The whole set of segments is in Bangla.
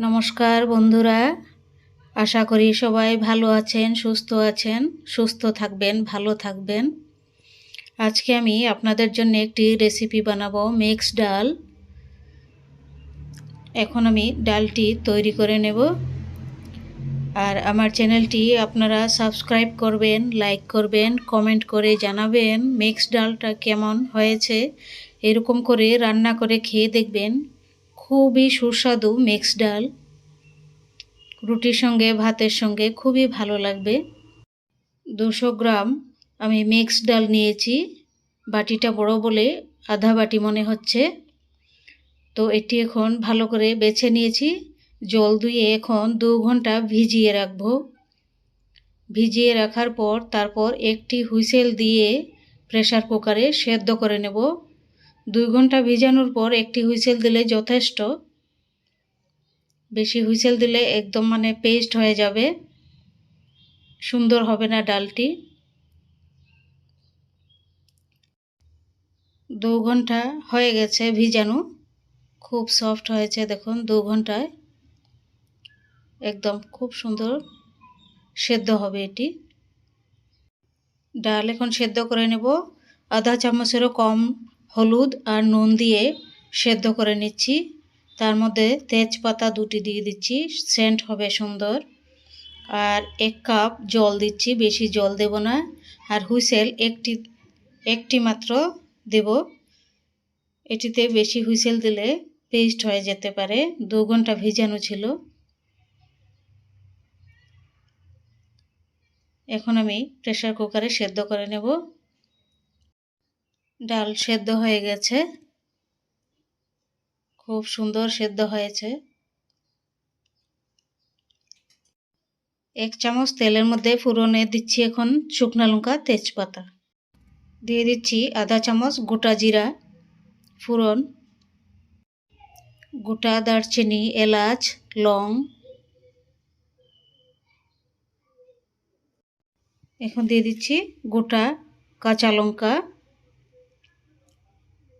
নমস্কার বন্ধুরা। আশা করি সবাই ভালো আছেন, সুস্থ আছেন, সুস্থ থাকবেন, ভালো থাকবেন। আজকে আমি আপনাদের জন্য একটি রেসিপি বানাবো মিক্স ডাল। এখন আমি ডালটি তৈরি করে নেব। আর আমার চ্যানেলটি আপনারা সাবস্ক্রাইব করবেন লাইক করবেন কমেন্ট করে জানাবেন মিক্স ডালটা কেমন হয়েছে। এরকম করে রান্না করে খেয়ে দেখবেন। খুবই সুস্বাদু মিক্স ডাল। রুটির সঙ্গে, ভাতের সঙ্গে খুবই ভালো লাগবে। দুশো গ্রাম আমি মিক্স ডাল নিয়েছি। বাটিটা বড় বলে আধা বাটি মনে হচ্ছে। তো এটি এখন ভালো করে বেছে নিয়েছি। জল ধুয়ে এখন দু ঘণ্টা ভিজিয়ে রাখব। ভিজিয়ে রাখার পর তারপর একটি হুইসেল দিয়ে প্রেশার কুকারে সেদ্ধ করে নেব। দুই ঘণ্টা ভিজানোর পর একটি হুইসেল দিলে যথেষ্ট। বেশি হুইসেল দিলে একদম মানে পেস্ট হয়ে যাবে। সুন্দর হবে না ডালটি। দু ঘণ্টা হয়ে গেছে ভিজানো। খুব সফট হয়েছে দেখুন দু ঘন্টায়। একদম খুব সুন্দর সেদ্ধ হবে এটি। ডাল এখন সেদ্ধ করে নেব। আধা চামচেরও কম হলুদ আর নুন দিয়ে সেদ্ধ করে নিচ্ছি। তার মধ্যে তেজপাতা দুটি দিয়ে দিচ্ছি, সেন্ট হবে সুন্দর। আর এক কাপ জল দিচ্ছি, বেশি জল দেব না। আর হুইসেল একটি একটি মাত্র দেব। এটিতে বেশি হুইসেল দিলে পেস্ট হয়ে যেতে পারে। দু ঘণ্টা ভিজানো ছিল। এখন আমি প্রেশার কুকারে সেদ্ধ করে নেব। ডাল সেদ্ধ হয়ে গেছে। খুব সুন্দর সেদ্ধ হয়েছে। এক চামচ তেলের মধ্যে ফুরনে দিচ্ছি এখন শুকনো লঙ্কা, তেজপাতা। দিয়ে দিচ্ছি আধা চামচ গোটা জিরা, ফুরন, গোটা দারচিনি, এলাচ, লং। এখন দিয়ে দিচ্ছি গোটা কাঁচা লঙ্কা।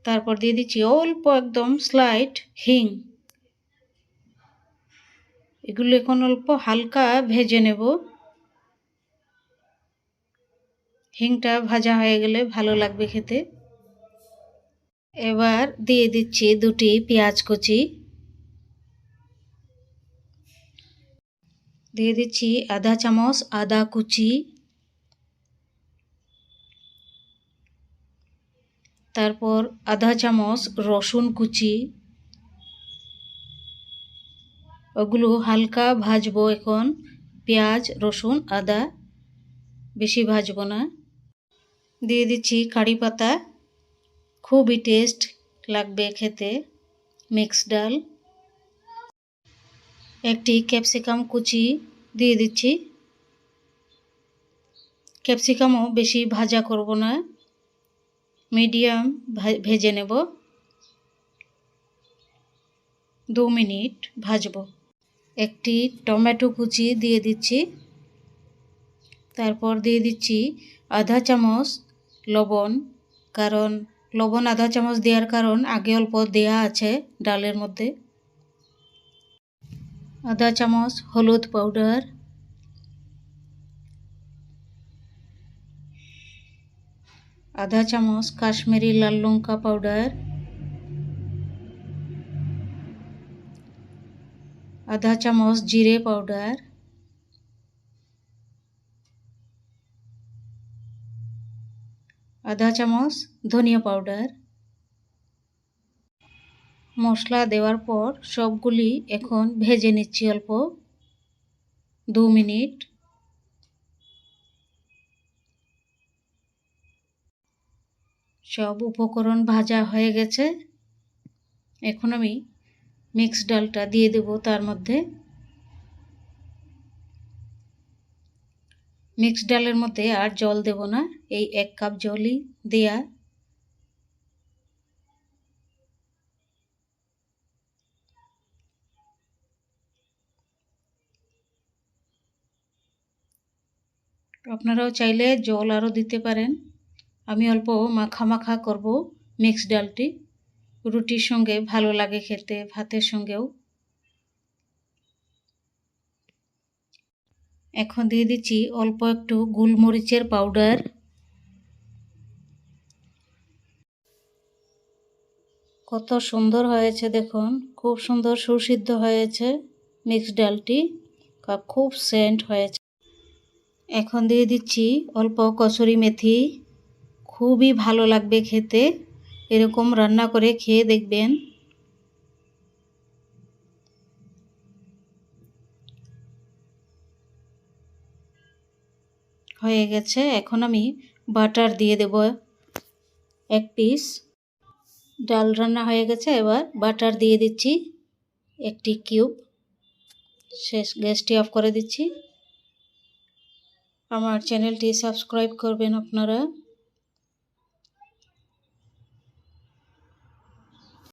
তারপর দিয়ে দিচ্ছি অল্প একদম স্লাইট হিং এগুলো এখন অল্প হালকা ভেজে নেব। হিংটা ভাজা হয়ে গেলে ভালো লাগবে খেতে। এবার দিয়ে দিচ্ছি দুটি পেঁয়াজ কুচি। দিয়ে দিচ্ছি আধা চামচ আদা কুচি। তারপর আধা চামচ রসুন কুচি। ওগুলো হালকা ভাজবো এখন। পেঁয়াজ, রসুন, আদা, বেশি ভাজবো না। দিয়ে দিচ্ছি কারি পাতা। খুবই টেস্ট লাগবে খেতে। মিক্স ডাল। একটি ক্যাপসিকাম কুচি দিয়ে দিচ্ছি। ক্যাপসিকামও বেশি ভাজা করব না। মিডিয়াম ভেজে নেব। দু মিনিট ভাজব। একটি টমেটো কুচি দিয়ে দিচ্ছি। তারপর দিয়ে দিচ্ছি আধা চামচ লবণ, কারণ লবণ আধা চামচ দেওয়ার কারণ আগে অল্প দেয়া আছে ডালের মধ্যে। আধা চামচ হলুদ পাউডার আধা চামচ, কাশ্মীরি লাল লঙ্কা পাউডার আধা চামচ, জিরে পাউডার আধা চামচ, ধনিয়া পাউডার মশলা দেওয়ার পর সবগুলি এখন ভেজে নিচ্ছি অল্প। দু মিনিট। সব উপকরণ ভাজা হয়ে গেছে। এখন আমি মিক্স ডালটা দিয়ে দেব তার মধ্যে। মিক্স ডালের মধ্যে আর জল দেব না, এই এক কাপ জলই দেয়া। আপনারাও চাইলে জল আরও দিতে পারেন। আমি অল্প মাখা মাখা করব মিক্স ডালটি। রুটির সঙ্গে ভালো লাগে খেতে, ভাতের সঙ্গেও। এখন দিয়ে দিচ্ছি অল্প একটু গোলমরিচের পাউডার। কত সুন্দর হয়েছে দেখুন, খুব সুন্দর সুসিদ্ধ হয়েছে মিক্সড ডালটি খুব সেন্ট হয়েছে। এখন দিয়ে দিচ্ছি অল্প কসুরি মেথি। খুবই ভালো লাগবে খেতে। এরকম রান্না করে খেয়ে দেখবেন। হয়ে গেছে। এখন আমি বাটার দিয়ে দেব এক পিস। ডাল রান্না হয়ে গেছে। এবার বাটার দিয়ে দিচ্ছি একটি কিউব। শেষ গ্যাসটি অফ করে দিচ্ছি। আমার চ্যানেলটি সাবস্ক্রাইব করবেন আপনারা।